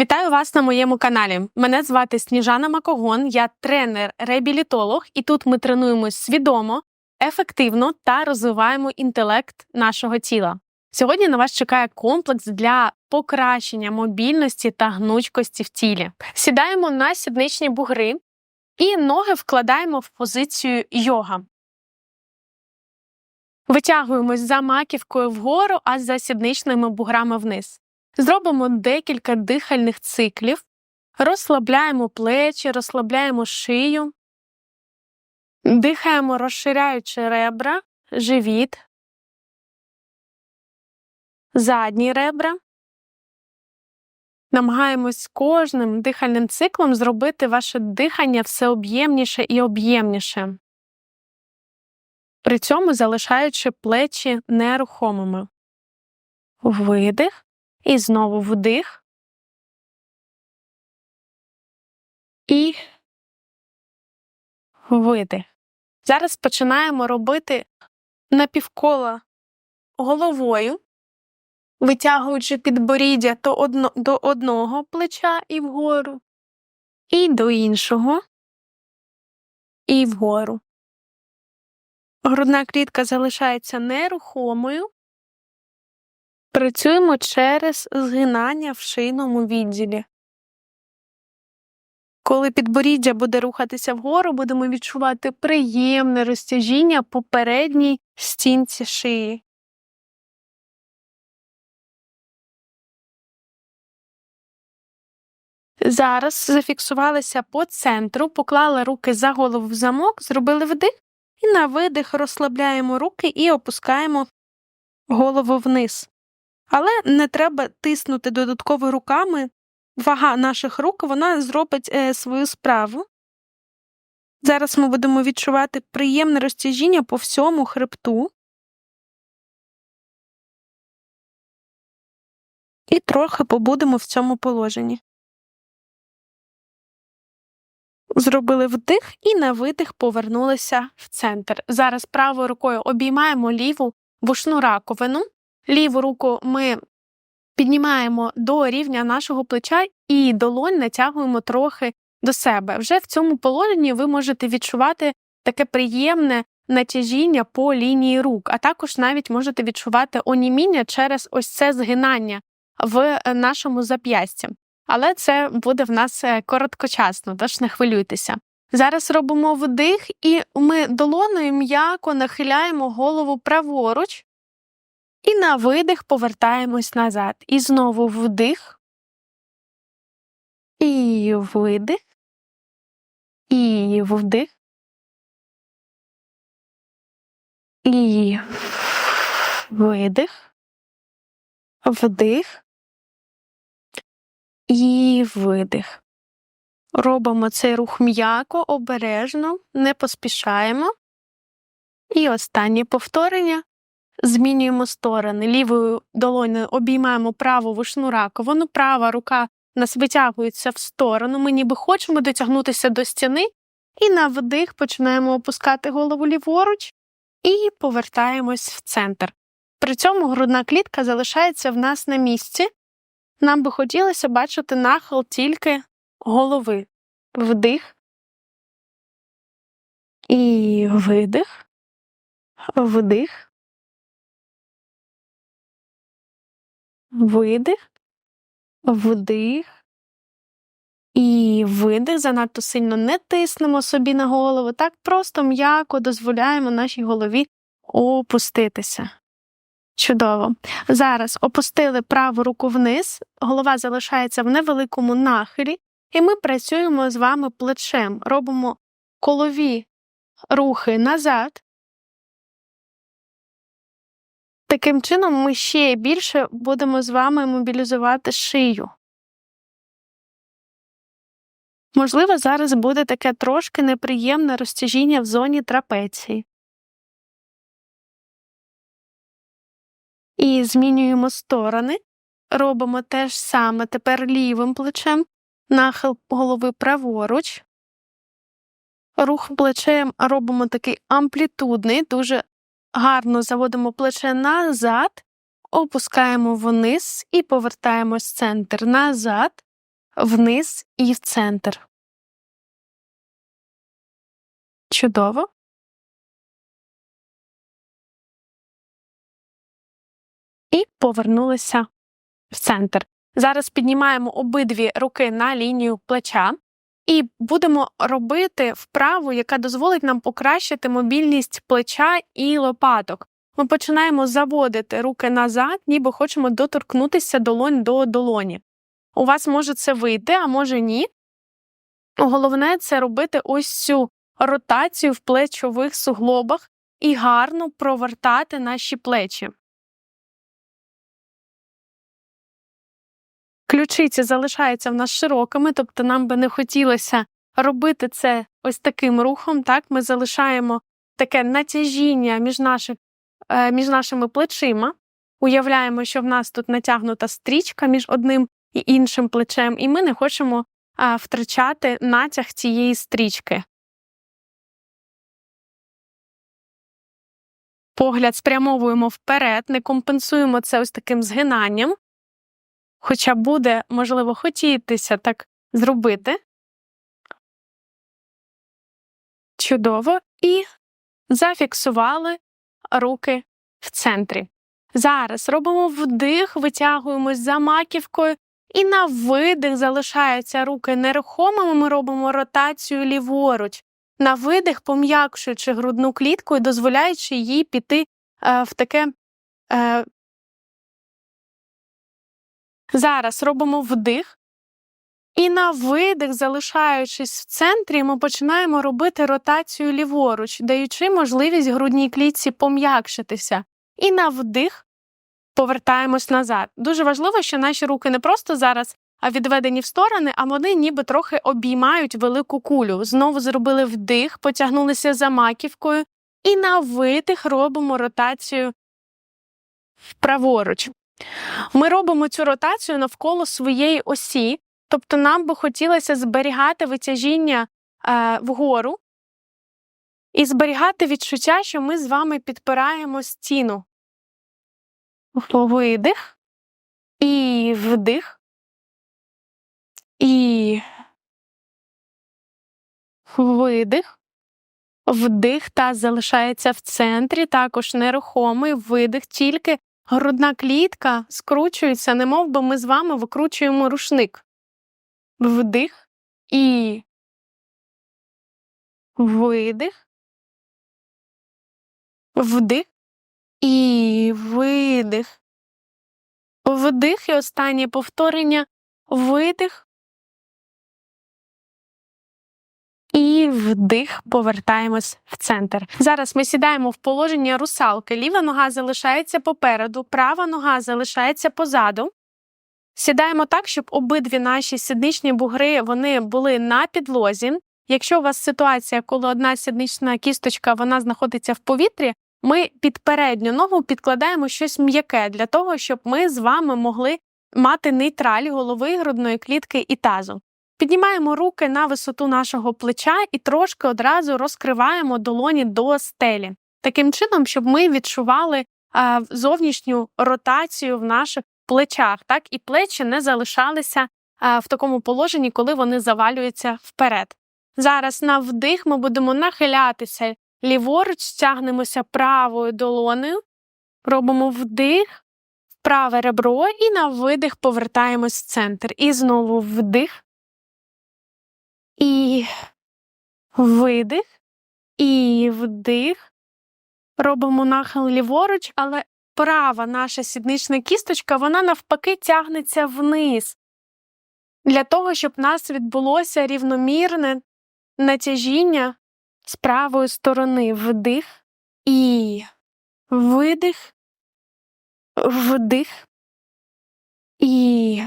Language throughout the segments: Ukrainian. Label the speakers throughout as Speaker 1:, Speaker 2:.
Speaker 1: Вітаю вас на моєму каналі. Мене звати Сніжана Макогон, я тренер-реабілітолог, і тут ми тренуємось свідомо, ефективно та розвиваємо інтелект нашого тіла. Сьогодні на вас чекає комплекс для покращення мобільності та гнучкості в тілі. Сідаємо на сідничні бугри і ноги вкладаємо в позицію йога. Витягуємось за маківкою вгору, а за сідничними буграми вниз. Зробимо декілька дихальних циклів, розслабляємо плечі, розслабляємо шию, дихаємо, розширяючи ребра, живіт, задні ребра. Намагаємось кожним дихальним циклом зробити ваше дихання все об'ємніше і об'ємніше, при цьому залишаючи плечі нерухомими. Видих. І знову вдих. І видих. Зараз починаємо робити напівкола головою, витягуючи підборіддя то одно, до одного плеча і вгору, і до іншого, і вгору. Грудна клітка залишається нерухомою. Працюємо через згинання в шийному відділі. Коли підборіддя буде рухатися вгору, будемо відчувати приємне розтяжіння по передній стінці шиї. Зараз зафіксувалися по центру, поклали руки за голову в замок, зробили вдих і на видих розслабляємо руки і опускаємо голову вниз. Але не треба тиснути додатково руками. Вага наших рук вона зробить е, свою справу. Зараз ми будемо відчувати приємне розтяжіння по всьому хребту. І трохи побудемо в цьому положенні. Зробили вдих і на видих повернулися в центр. Зараз правою рукою обіймаємо ліву вушну раковину. Ліву руку ми піднімаємо до рівня нашого плеча і долонь натягуємо трохи до себе. Вже в цьому положенні ви можете відчувати таке приємне натяжіння по лінії рук, а також навіть можете відчувати оніміння через ось це згинання в нашому зап'ясті. Але це буде в нас е, короткочасно, тож не хвилюйтеся. Зараз робимо вдих, і ми долоною м'яко нахиляємо голову праворуч. І на видих повертаємось назад. І знову вдих. І видих. І вдих. І видих. Вдих. І видих. Робимо цей рух м'яко, обережно, не поспішаємо. І останнє повторення. Змінюємо сторони. Лівою долоною обіймаємо праву вушну раковину, права рука нас витягується в сторону. Ми ніби хочемо дотягнутися до стіни, і на вдих починаємо опускати голову ліворуч і повертаємось в центр. При цьому грудна клітка залишається в нас на місці. Нам би хотілося бачити нахил тільки голови. Вдих і видих, вдих. Видих, вдих і видих. Занадто сильно не тиснемо собі на голову. Так просто м'яко дозволяємо нашій голові опуститися. Чудово. Зараз опустили праву руку вниз, голова залишається в невеликому нахилі, і ми працюємо з вами плечем. Робимо колові рухи назад Таким чином, ми ще більше будемо з вами мобілізувати шию. Можливо, зараз буде таке трошки неприємне розтяжіння в зоні трапеції. І змінюємо сторони. Робимо те ж саме тепер лівим плечем, нахил голови праворуч. Рух плечем робимо такий амплітудний, дуже Гарно заводимо плече назад, опускаємо вниз і повертаємось в центр назад, вниз і в центр. Чудово. І повернулися в центр. Зараз піднімаємо обидві руки на лінію плеча і будемо робити вправу, яка дозволить нам покращити мобільність плеча і лопаток. Ми починаємо заводити руки назад, ніби хочемо доторкнутися долонь до долоні. У вас може це вийти, а може ні. Головне це робити ось цю ротацію в плечових суглобах і гарно провертати наші плечі. Ключиці залишаються в нас широкими, тобто нам би не хотілося робити це ось таким рухом. Так, Ми залишаємо таке натяжіння між, наших, е, між нашими плечима. Уявляємо, що в нас тут натягнута стрічка між одним і іншим плечем, і ми не хочемо а, втрачати натяг цієї стрічки. Погляд спрямовуємо вперед, не компенсуємо це ось таким згинанням. Хоча буде, можливо, хотітися так зробити. Чудово. І зафіксували руки в центрі. Зараз робимо вдих, витягуємось за маківкою, і на видих залишаються руки нерухомими. Ми робимо ротацію ліворуч. На видих, пом'якшуючи грудну клітку і дозволяючи їй піти е, в таке. Е, Зараз робимо вдих. І на видих, залишаючись в центрі, ми починаємо робити ротацію ліворуч, даючи можливість грудній клітці пом'якшитися. І на вдих повертаємось назад. Дуже важливо, що наші руки не просто зараз відведені в сторони, а вони ніби трохи обіймають велику кулю. Знову зробили вдих, потягнулися за маківкою, і на видих робимо ротацію праворуч. Ми робимо цю ротацію навколо своєї осі, тобто нам би хотілося зберігати витяжіння е, вгору і зберігати відчуття, що ми з вами підпираємо стіну. Видих і вдих. І видих. Вдих та залишається в центрі, також нерухомий видих, тільки грудна клітка скручується, немов би ми з вами викручуємо рушник. Вдих і видих. Вдих і видих. Вдих і останнє повторення. Видих. І вдих, повертаємось в центр. Зараз ми сідаємо в положення русалки. Ліва нога залишається попереду, права нога залишається позаду. Сідаємо так, щоб обидві наші сідничні бугри вони були на підлозі. Якщо у вас ситуація, коли одна сіднична кісточка вона знаходиться в повітрі, ми під передню ногу підкладаємо щось м'яке для того, щоб ми з вами могли мати нейтраль голови, грудної клітки і тазу. Піднімаємо руки на висоту нашого плеча і трошки одразу розкриваємо долоні до стелі. Таким чином, щоб ми відчували зовнішню ротацію в наших плечах, так і плечі не залишалися в такому положенні, коли вони завалюються вперед. Зараз на вдих ми будемо нахилятися ліворуч, стягнемося правою долонею, робимо вдих, праве ребро і на видих повертаємось в центр. І знову вдих. І видих, і вдих. Робимо нахил ліворуч, але права наша сіднична кісточка, вона навпаки тягнеться вниз. Для того, щоб у нас відбулося рівномірне натяжіння з правої сторони вдих і видих, вдих і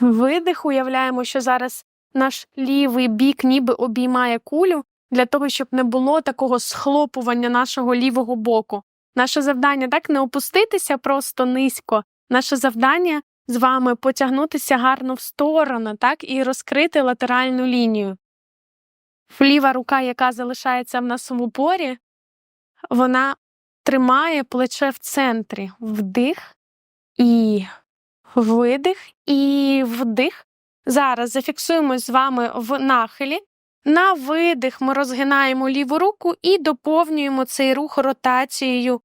Speaker 1: видих. Уявляємо, що зараз наш лівий бік ніби обіймає кулю для того, щоб не було такого схлопування нашого лівого боку. Наше завдання так не опуститися просто низько. Наше завдання з вами потягнутися гарно в сторону, так, і розкрити латеральну лінію. Ліва рука, яка залишається в нашому порі, вона тримає плече в центрі. Вдих і видих, і вдих. Зараз зафіксуємось з вами в нахилі. На видих ми розгинаємо ліву руку і доповнюємо цей рух ротацією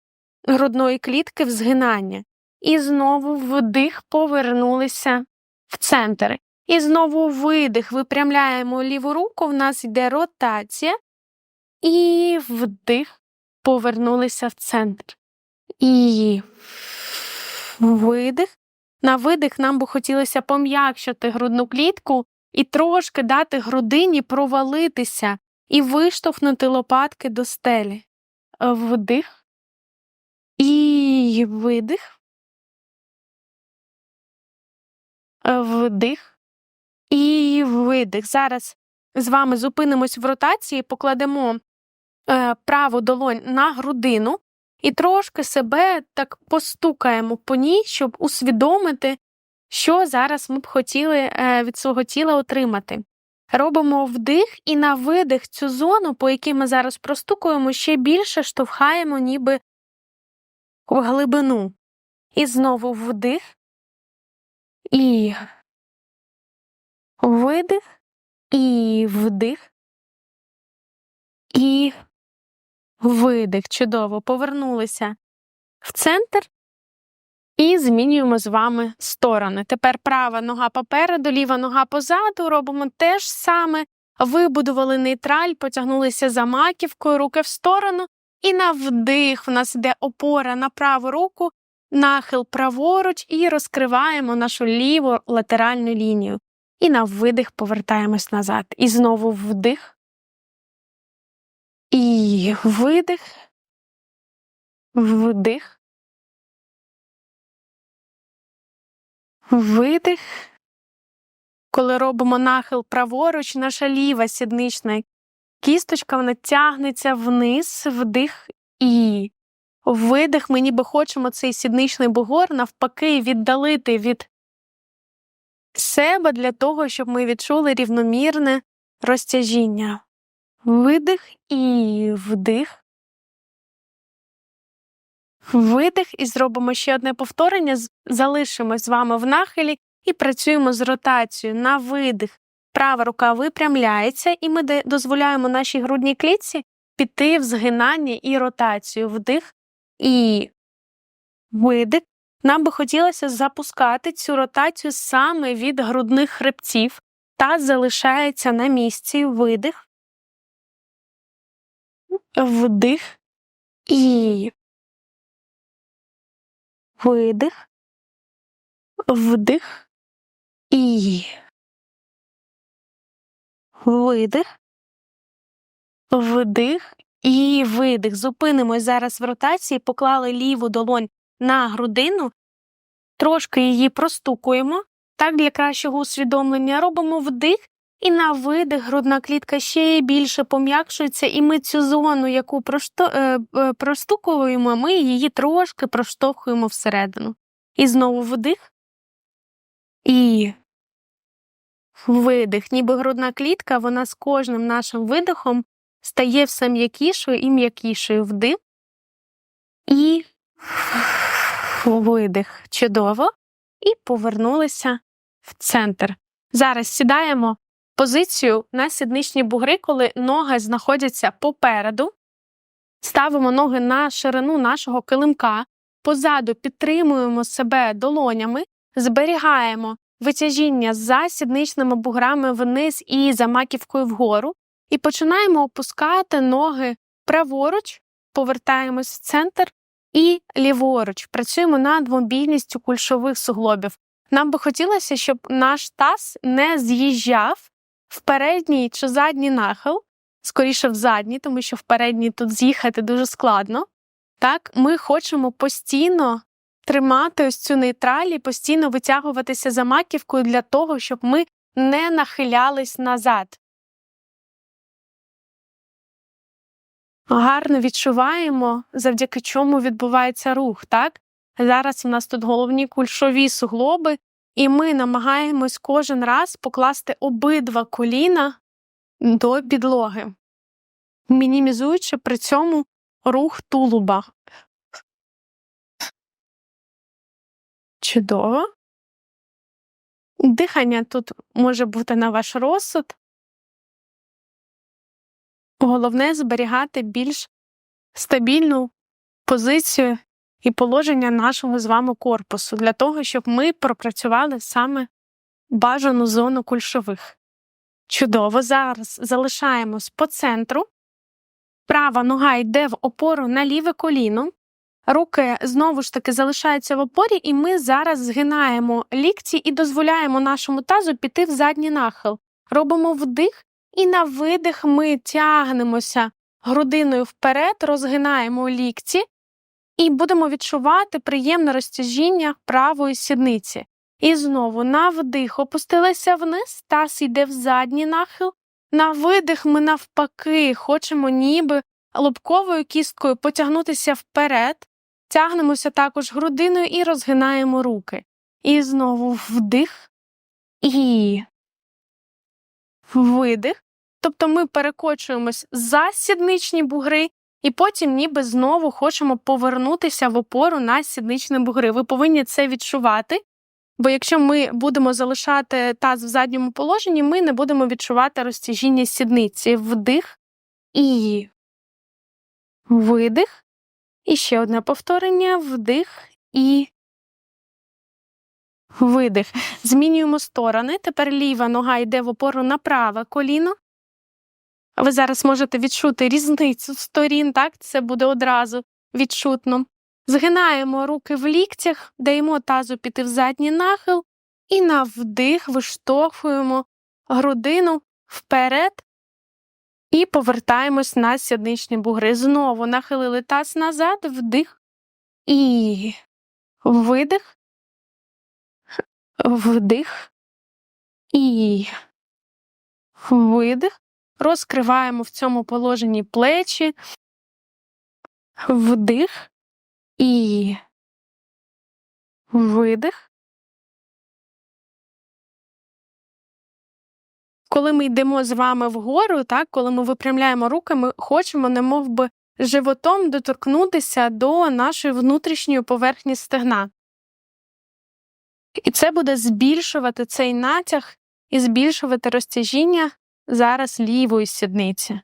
Speaker 1: грудної клітки в згинання. І знову вдих повернулися в центр. І знову видих. Випрямляємо ліву руку, в нас йде ротація. І вдих, повернулися в центр. І видих. На видих нам би хотілося пом'якшити грудну клітку і трошки дати грудині провалитися і виштовхнути лопатки до стелі. Вдих. І видих. Вдих. І видих. Зараз з вами зупинимось в ротації, покладемо е, праву долонь на грудину і трошки себе так постукаємо по ній, щоб усвідомити, що зараз ми б хотіли е, від свого тіла отримати. Робимо вдих і на видих цю зону, по якій ми зараз простукуємо, ще більше штовхаємо, ніби в глибину. І знову вдих і видих, і вдих, і видих. Чудово. Повернулися в центр і змінюємо з вами сторони. Тепер права нога попереду, ліва нога позаду. Робимо те ж саме. Вибудували нейтраль, потягнулися за маківкою, руки в сторону. І на вдих в нас йде опора на праву руку, нахил праворуч і розкриваємо нашу ліву латеральну лінію. І на видих повертаємось назад. І знову вдих. І видих. Вдих. Видих. Коли робимо нахил праворуч, наша ліва сіднична кісточка вона тягнеться вниз, вдих і видих. Ми ніби хочемо цей сідничний бугор навпаки віддалити від себе для того, щоб ми відчули рівномірне розтяжіння. Видих і вдих. Видих і зробимо ще одне повторення. Залишимось з вами в нахилі і працюємо з ротацією на видих. Права рука випрямляється, і ми дозволяємо нашій грудній клітці піти в згинання і ротацію. Вдих і видих. Нам би хотілося запускати цю ротацію саме від грудних хребців та залишається на місці видих, вдих і видих, вдих і видих, вдих і видих. Зупинимось зараз в ротації, поклали ліву долонь на грудину, трошки її простукуємо. Так, для кращого усвідомлення робимо вдих, і на видих грудна клітка ще більше пом'якшується, і ми цю зону, яку е, е, простукуємо, ми її трошки проштовхуємо всередину. І знову вдих. І видих. Ніби грудна клітка, вона з кожним нашим видихом стає все м'якішою і м'якішою вдих. І видих. Чудово. І повернулися в центр. Зараз сідаємо позицію на сідничні бугри, коли ноги знаходяться попереду. Ставимо ноги на ширину нашого килимка, позаду підтримуємо себе долонями, зберігаємо витяжіння за сідничними буграми вниз і за маківкою вгору, і починаємо опускати ноги праворуч, повертаємось в центр і ліворуч. Працюємо над мобільністю кульшових суглобів. Нам би хотілося, щоб наш таз не з'їжджав в передній чи задній нахил, скоріше в задній, тому що в передній тут з'їхати дуже складно. Так, Ми хочемо постійно тримати ось цю нейтраль і постійно витягуватися за маківкою для того, щоб ми не нахилялись назад. Гарно відчуваємо, завдяки чому відбувається рух. так? Зараз у нас тут головні кульшові суглоби, і ми намагаємось кожен раз покласти обидва коліна до підлоги, мінімізуючи при цьому рух тулуба. Чудово. Дихання тут може бути на ваш розсуд. Головне зберігати більш стабільну позицію і положення нашого з вами корпусу для того, щоб ми пропрацювали саме бажану зону кульшових. Чудово, зараз залишаємось по центру. Права нога йде в опору на ліве коліно. Руки знову ж таки залишаються в опорі, і ми зараз згинаємо лікті і дозволяємо нашому тазу піти в задній нахил. Робимо вдих, і на видих ми тягнемося грудиною вперед, розгинаємо лікті і будемо відчувати приємне розтяжіння правої сідниці. І знову на вдих опустилися вниз, таз йде в задній нахил. На видих ми навпаки хочемо ніби лобковою кісткою потягнутися вперед, тягнемося також грудиною і розгинаємо руки. І знову вдих і видих. Тобто ми перекочуємось за сідничні бугри, і потім ніби знову хочемо повернутися в опору на сідничні бугри. Ви повинні це відчувати. Бо якщо ми будемо залишати таз в задньому положенні, ми не будемо відчувати розтяжіння сідниці. Вдих і видих. І ще одне повторення: вдих і видих. Змінюємо сторони. Тепер ліва нога йде в опору на праве коліно. Ви зараз можете відчути різницю сторін, так? Це буде одразу відчутно. Згинаємо руки в ліктях, даємо тазу піти в задній нахил і на вдих виштовхуємо грудину вперед і повертаємось на сідничні бугри. Знову нахилили таз назад, вдих і видих, вдих і видих. Розкриваємо в цьому положенні плечі, вдих і видих. Коли ми йдемо з вами вгору, так, коли ми випрямляємо руки, ми хочемо, немов би, животом доторкнутися до нашої внутрішньої поверхні стегна. І це буде збільшувати цей натяг і збільшувати розтяжіння зараз лівої сідниці.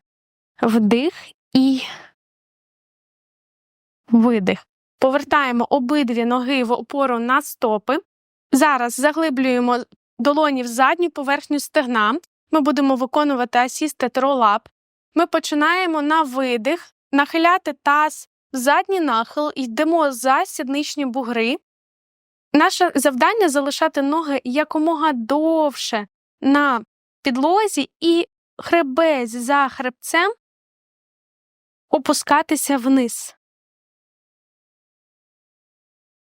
Speaker 1: Вдих і видих. Повертаємо обидві ноги в опору на стопи. Зараз заглиблюємо долоні в задню поверхню стегна. Ми будемо виконувати асістет ролап. Ми починаємо на видих, нахиляти таз в задній нахил, йдемо за сідничні бугри. Наше завдання залишати ноги якомога довше на підлозі і хребець за хребцем опускатися вниз.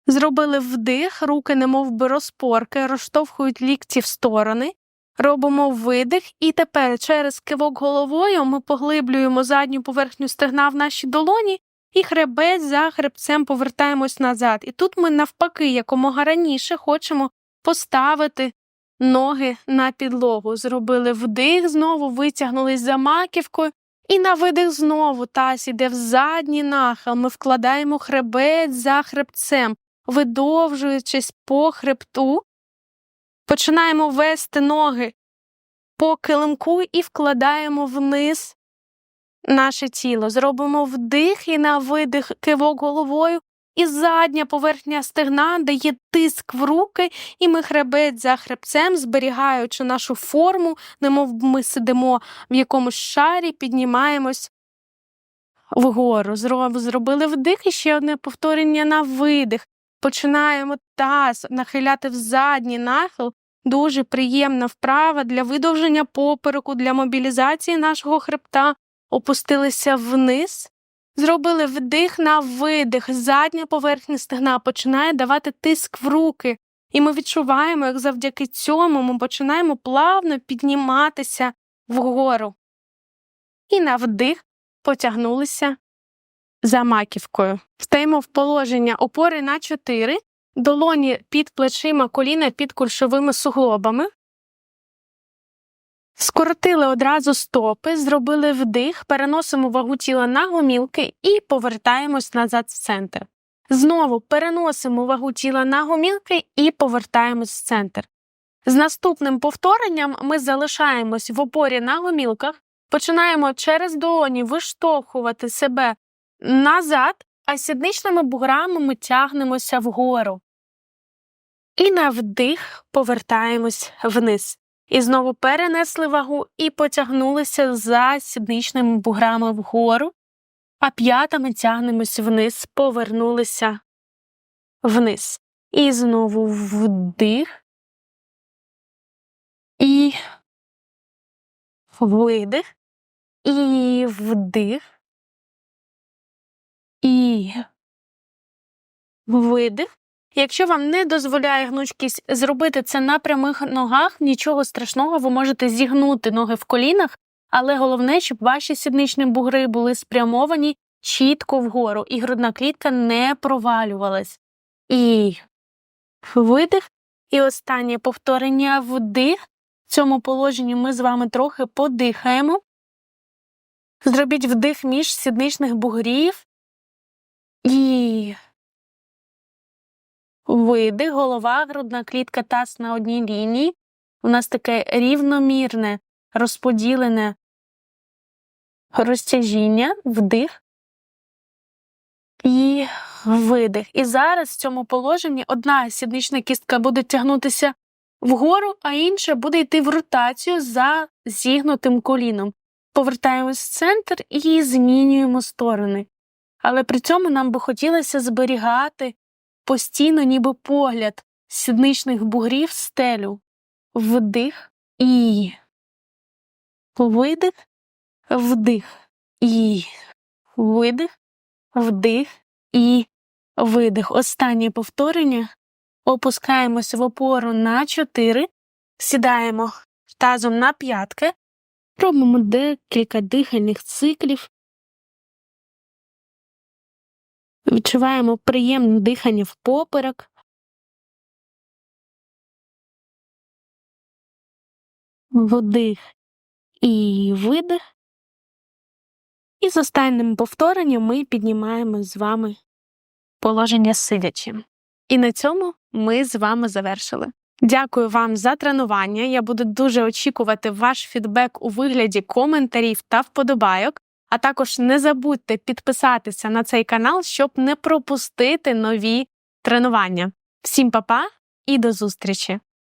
Speaker 1: Зробили вдих, руки немов би розпорки, розштовхують лікті в сторони. Робимо видих, і тепер через кивок головою ми поглиблюємо задню поверхню стегна в нашій долоні і хребець за хребцем повертаємось назад. І тут ми, навпаки, якомога раніше хочемо поставити ноги на підлогу. Зробили вдих, знову витягнулись за маківкою, і на видих знову таз іде в задній нахил. Ми вкладаємо хребець за хребцем, видовжуючись по хребту. Починаємо вести ноги по килимку і вкладаємо вниз наше тіло. Зробимо вдих і на видих кивок головою, і задня поверхня стегна дає тиск в руки, і ми хребець за хребцем, зберігаючи нашу форму, немов ми сидимо в якомусь шарі, піднімаємось вгору. Зробили вдих і ще одне повторення на видих. Починаємо таз нахиляти в задній нахил. Дуже приємна вправа для видовження попереку, для мобілізації нашого хребта. Опустилися вниз, зробили вдих на видих. Задня поверхня стегна починає давати тиск в руки. І ми відчуваємо, як завдяки цьому ми починаємо плавно підніматися вгору. І на вдих потягнулися за маківкою. Стаємо в положення опори на 4, долоні під плечима, коліна під кульшовими суглобами. Скоротили одразу стопи, зробили вдих, переносимо вагу тіла на гомілки і повертаємось назад в центр. Знову переносимо вагу тіла на гомілки і повертаємось в центр. З наступним повторенням ми залишаємось в опорі на гомілках, починаємо через долоні виштовхувати себе назад, а сідничними буграми ми тягнемося вгору. І на вдих повертаємось вниз. І знову перенесли вагу і потягнулися за сідничними буграми вгору, а п'ятами тягнемось вниз, повернулися вниз. І знову вдих. І видих. І вдих. І видих. Якщо вам не дозволяє гнучкість зробити це на прямих ногах, нічого страшного, ви можете зігнути ноги в колінах, але головне, щоб ваші сідничні бугри були спрямовані чітко вгору, і грудна клітка не провалювалась. І видих. І останнє повторення вдих. В цьому положенні ми з вами трохи подихаємо. Зробіть вдих між сідничних бугрів. І видих, голова, грудна клітка, таз на одній лінії. У нас таке рівномірне, розподілене розтяжіння, вдих і видих. І зараз в цьому положенні одна сіднична кістка буде тягнутися вгору, а інша буде йти в ротацію за зігнутим коліном. Повертаємось в центр і змінюємо сторони. Але при цьому нам би хотілося зберігати постійно, ніби погляд сідничних бугрів стелю. Вдих і видих, вдих і видих, вдих і видих. Останнє повторення. Опускаємося в опору на 4, сідаємо тазом на п'ятки, робимо декілька дихальних циклів. Відчуваємо приємне дихання в поперек. Вдих і видих. І з останнім повторенням ми піднімаємо з вами положення сидячи. І на цьому ми з вами завершили. Дякую вам за тренування. Я буду дуже очікувати ваш фідбек у вигляді коментарів та вподобайок. А також не забудьте підписатися на цей канал, щоб не пропустити нові тренування. Всім па-па і до зустрічі!